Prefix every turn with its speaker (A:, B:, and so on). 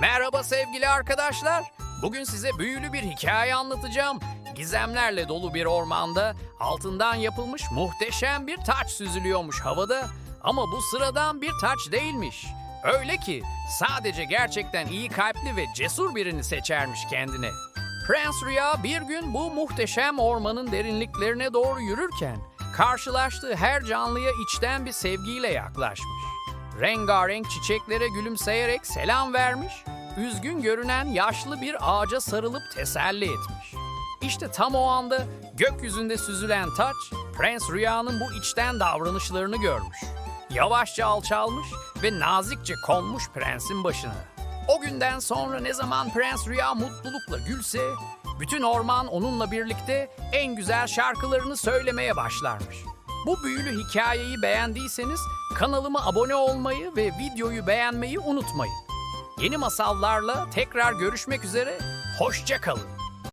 A: Merhaba sevgili arkadaşlar. Bugün size büyülü bir hikaye anlatacağım. Gizemlerle dolu bir ormanda altından yapılmış muhteşem bir taç süzülüyormuş havada. Ama bu sıradan bir taç değilmiş. Öyle ki sadece gerçekten iyi kalpli ve cesur birini seçermiş kendine. Prens Rüya bir gün bu muhteşem ormanın derinliklerine doğru yürürken karşılaştığı her canlıya içten bir sevgiyle yaklaşmış. Rengarenk çiçeklere gülümseyerek selam vermiş, üzgün görünen yaşlı bir ağaca sarılıp teselli etmiş. İşte tam o anda gökyüzünde süzülen taç, Prens Rüya'nın bu içten davranışlarını görmüş. Yavaşça alçalmış ve nazikçe konmuş prensin başına. O günden sonra ne zaman Prens Rüya mutlulukla gülse, bütün orman onunla birlikte en güzel şarkılarını söylemeye başlarmış. Bu büyülü hikayeyi beğendiyseniz kanalıma abone olmayı ve videoyu beğenmeyi unutmayın. Yeni masallarla tekrar görüşmek üzere, hoşça kalın.